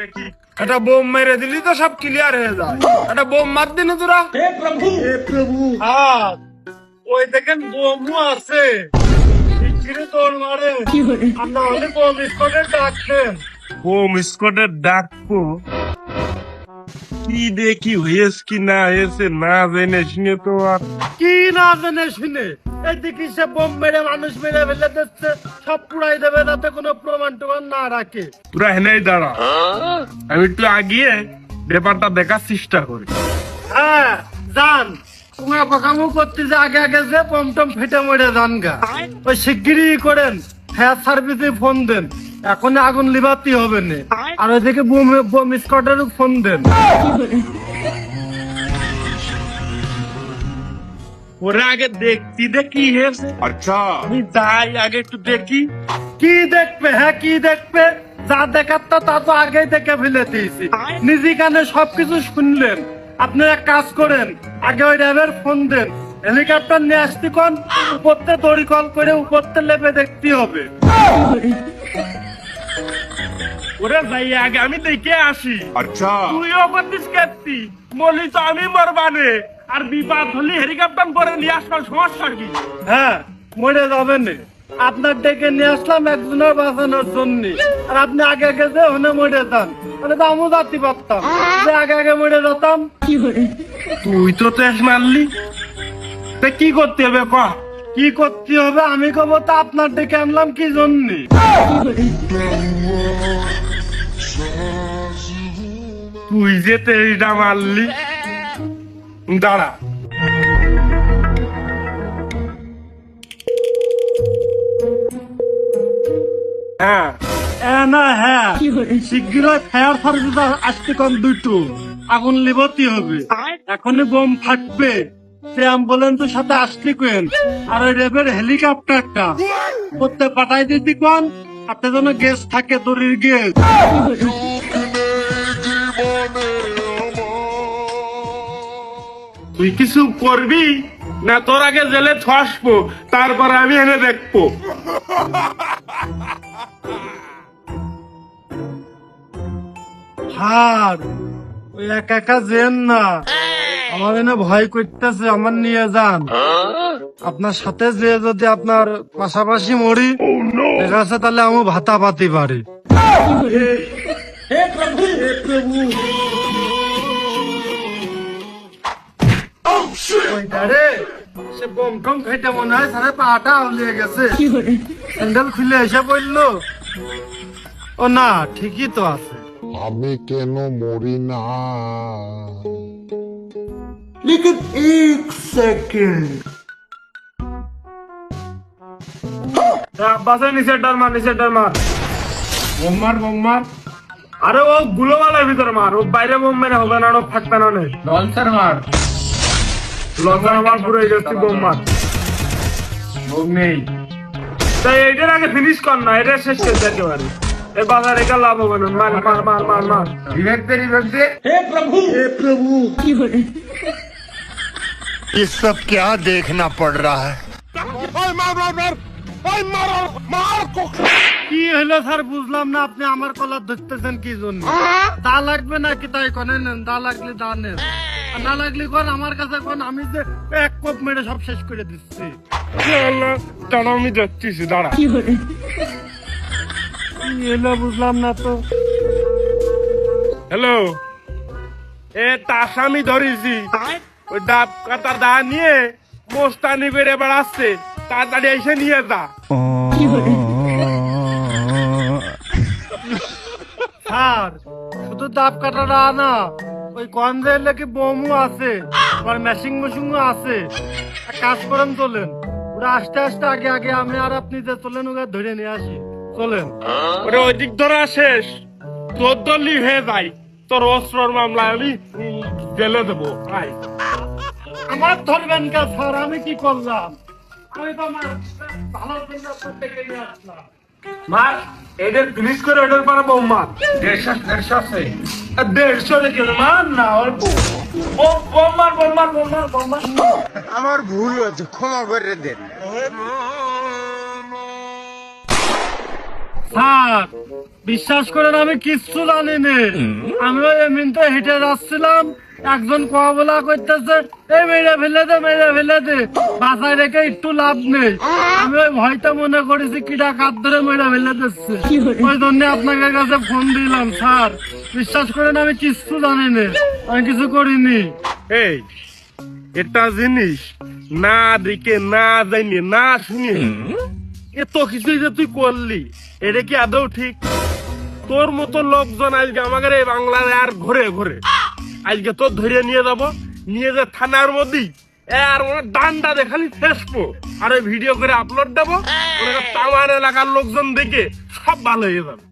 দেখি। একটু বোম মেরে দিলি তো সব ক্লিয়ার হয়ে যায়। একটা বোম মার দিন তোরা? হে প্রভু। হে প্রভু। হ্যাঁ ওই দেখেন বোমও আছে। বোম স্কোয়াডের ডাকবো কি দেখি হয়েছে কি না হয়েছে না জেনে শুনে তো আর কি না জেনে শুনে? সে বোম মেরে মানুষ মেরে ফেলে দিচ্ছে সব পুরাই দেবে যাতে কোনো প্রমাণ টমান না রাখে। পুরা হেনেই দাঁড়া। আমি একটু আগিয়ে ব্যাপারটা দেখার চেষ্টা করি। হ্যাঁ যান। তোমার বকামু করতে যে আগে আগে যে পম টম ফেটে মরে যান গা। ওই শিগগিরই করেন হ্যাঁ সার্ভিসে ফোন দেন। এখন আগুন লিভাতি হবে না। আর ওইদিকে বোম বোম ফোন দেন। ওরা আগে দেখছি দেখি হয়েছে আচ্ছা। আমি যাই আগে একটু দেখি। কি দেখবে হ্যাঁ কি দেখবে? যা দেখার তা তো আগেই দেখে ফেলে দিয়েছি। নিজে কানে সবকিছু শুনলেন। আপনারা কাজ করেন আগে ওই র্যাবের ফোন দেন। হেলিকপ্টার নিয়ে আসতে কোন উপরতে দড়ি কল করে উপরতে লেপে দেখতে হবে। আগে আমি দেখে আসি। আচ্ছা। কেতি মলি তো আমি মরবানে আর হলি হেলিকপ্টার করে নিয়ে সমস্যা কি? হ্যাঁ মরে যাবেন আপনার ডেকে নিয়ে আসলাম একজনের বাঁচানোর জন্য। আর আপনি আগে আগে যে হনে মরে যান মানে তো আমিও পারতাম যে আগে আগে মরে যেতাম। কি তুই তো তেজ মারলি। তা কি করতে হবে কহ কি করতে হবে? আমি কব তা আপনার ডেকে আনলাম কি জন্য? তুই যে তেইশটা মারলি। দাঁড়া। হ্যাঁ। না হ্যাঁ। শীঘ্রই ফায়ার সার্ভিস আসতে কম দুটো। আগুন লিবতি হবে। এখনই বোম ফাটবে। অ্যাম্বুলেন্সের সাথে আসলি কেন? আর ওই রেবের হেলিকপ্টারটা। করতে পাঠাই দিতি কোন? আপনি যেন গ্যাস থাকে দড়ির গ্যাস। তুই কিছু করবি? না তোর আগে জেলে থাসবো তারপরে আমি এনে দেখব। হার ওই একা একা যেন না। আমার এনে ভয় করতেছে আমার নিয়ে যান। আপনার সাথে যে যদি আপনার পাশাপাশি মরি ঠিক আছে তাহলে আমি ভাতা পাতি পারি। সে বোম টম মনে হয় পাটা গেছে। স্যান্ডেল খুলে এসে ও না ঠিকই তো আছে। আমি কেন মরি না? लेकिन एक सेकंड বাসে নিচে ডার মার নিচে ডার মার বোম মার বোম মার আরে ও গুলোওয়ালার ভিতরে মার ও বাইরে বোম মেরে হবে না ও থাকবে না নে লঞ্চার মার লঞ্চার মার পুরো গেছি বোম মার বোম নেই তাই এটার আগে ফিনিশ কর না এটা শেষ করে দিতে পারে এ বাজার এটা লাভ হবে না মার মার মার মার মার রিভেক দে রিভেক দে হে প্রভু হে প্রভু ये सब क्या देखना पड़ रहा है কি হলো স্যার বুঝলাম না আপনি আমার কলার ধরতেছেন কি জন্য দা লাগবে না কি তাই কনে নেন দা লাগলে দা নেন আর না লাগলে কোন আমার কাছে কোন আমি যে এক কোপ মেরে সব শেষ করে দিচ্ছি দাঁড়া আমি যাচ্ছি দাঁড়া কি হলো বুঝলাম না তো হ্যালো এ তাস আমি ধরেছি ওই ডাব কাতার দা নিয়ে মোস্তানি বেড়ে বেড়াচ্ছে। তাড়াতাড়ি এসে নিয়ে যা। স্যার শুধু দাব কাটাটা না ওই গঞ্জের লেগে বোমও আছে আবার মেশিং মেশিংও আছে। কাজ করেন চলেন। ওরা আস্তে আস্তে আগে আগে আমি আর আপনি যে চলেন ওকে ধরে নিয়ে আসি। চলেন। ওরে ওই দিক ধরা শেষ তোর দলি হয়ে যাই তোর অস্ত্রর মামলা আমি জেলে দেবো। আমার ধরবেন কে স্যার? আমি কি করলাম? আমি তো আমার ভালো জন্য ডেকে নিয়ে আসলাম। মার এটা ফিনিশ করে ওটার পরে বউ মার দেড়শো দেড়শো আছে। দেড়শো রেখে মার না অল্প। আমার ভুল হয়েছে ক্ষমা করে দেন। স্যার বিশ্বাস করেন আমি কিচ্ছু জানিনি আমি ওই এমনিতে হেঁটে যাচ্ছিলাম। একজন কোয়া বলা করতেছে এই মেরে ফেলে দে মেরে ফেলে দে বাসায় রেখে একটু লাভ নেই। আমি ওই ভয়টা মনে করেছি কিটা কাত ধরে মেরে ফেলে দিচ্ছে। ওই জন্য আপনাকে কাছে ফোন দিলাম স্যার বিশ্বাস করেন আমি কিচ্ছু জানিনি আমি কিছু করিনি। এই এটা জিনিস না দেখে না জানি না শুনি এত কিছু যে তুই করলি এটা কি আদৌ ঠিক? তোর মতো লোকজন আজকে আমাদের এই বাংলায় আর ঘুরে ঘুরে। আজকে তোর ধরে নিয়ে যাব। নিয়ে যে থানার মধ্যেই আর ওনার ডান্ডা দেখালি ফেসবো আর ওই ভিডিও করে আপলোড দেবো। ওনাকে তামার এলাকার লোকজন দেখে সব ভালো হয়ে যাবে।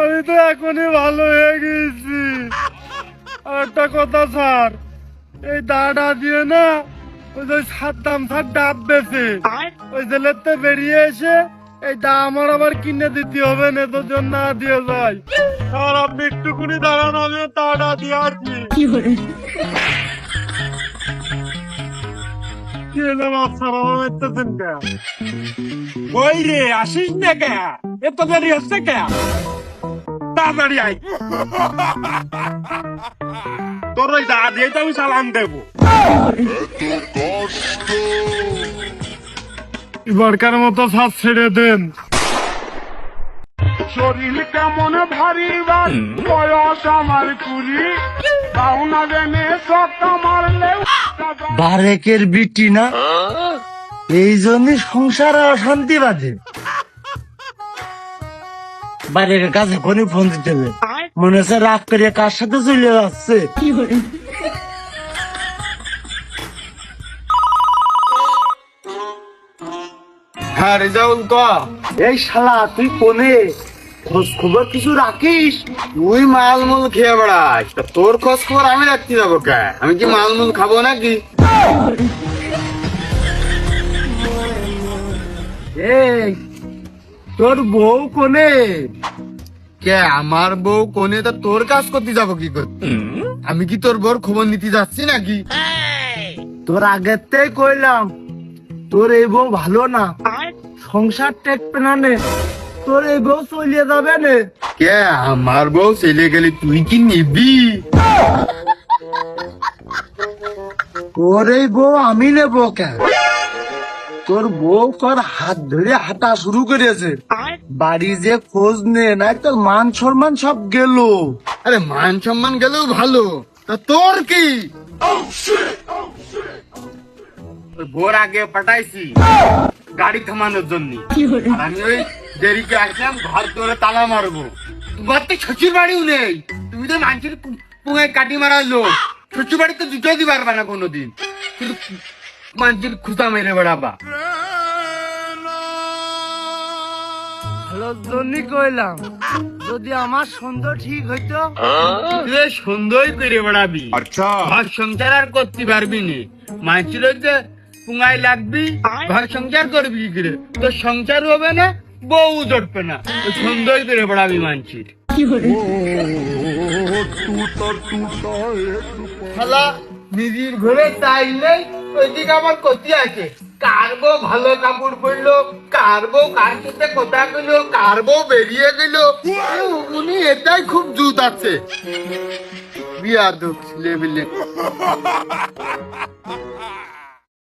আমি তো এখনই ভালো হয়ে গেছি। একটা কথা স্যার এই দাঁড়া দিয়ে না ওই যে সাদ্দাম ডাব বেছে ওই জেলের তো বেরিয়ে এসে এই দা আমার আবার কিনে দিতে হবে না তোর জন্য না দিয়ে যায় আর আপনি একটুকুনি দাঁড়ানো আমি দাঁড়া দিয়ে আসছি। কি হলো? বাচ্চা বাবা মেরতেছেন কে? ওই রে আসিস না কে? এত দেরি হচ্ছে কে? তাড়াতাড়ি আই তোর ওই দা দিয়ে তো আমি সালাম দেবো। এবারকার মতো সাজ ছেড়ে দেন। শরীর কেমন ভারী বাস বয়স আমার কুড়ি। পাওনা জেনে সত্য মারলে বারেকের বিটি না? এই জন্য সংসারে অশান্তি বাজে। বারেকের কাছে ফোনে ফোন দিতে হবে। মনে হচ্ছে রাগ করে কার সাথে চলে যাচ্ছে। হ্যাঁ রেজাউল ক। এই শালা তুই কোনে? খোঁজ খবর কিছু রাখিস? তুই মালমূল খেয়ে বেড়াস। তোর খোঁজ খবর আমি রাখতে যাব কে? আমি কি মালমূল খাব নাকি? এই তোর বউ কোনে? কে আমার বউ কোনে? তা তোর কাজ করতে যাব কি করতে আমি কি তোর বউর খবর নিতে যাচ্ছি নাকি? তোর আগের থেকে কইলাম তোর এই বউ ভালো না। সংসার টেকবে না নে তোর এই বউ চলিয়ে যাবে নে। কে আমার বউ চলে গেলে তুই কি নিবি? তোর এই বউ আমি নেব কেন তোর বউ তোর হাত ধরে হাঁটা শুরু করেছে। বাড়ি যে খোঁজ নে নাই তোর মান সম্মান সব গেল। আরে মান সম্মান গেলেও ভালো। তা তোর কি? ভোর আগে পাঠাইছি গাড়ি থামানোর জন্য। আমি ওই দেরিকে আসলাম ঘর করে তালা মারবো। তোমার তো শ্বশুর বাড়িও নেই। তুমি তো মানুষের পুঙায় কাটি মারার লোক। শ্বশুর বাড়িতে দিতে পারবা না কোনোদিন। কিন্তু মানুষের খুঁতা মেরে বেড়াবা। জন্যই কইলাম যদি আমার সুন্দর ঠিক হইতো তুই সুন্দরই করে বেড়াবি। ঘর সংসার আর করতে পারবি নি। মানুষের যে পুঙায় লাগবি ঘর সংসার করবি কি করে? তোর সংসার হবে না বউ জটবে না। সুন্দরই করে বেড়াবি মানুষের নিজের ঘরে চাইলে ওইদিকে আমার ক্ষতি আছে। কার বউ ভালো কাপড় পরলো কার বউ কার সাথে কথা কইলো কার বেরিয়ে গেল। উনি এটাই খুব জুত আছে। বিয়া দুঃখ লেবিলে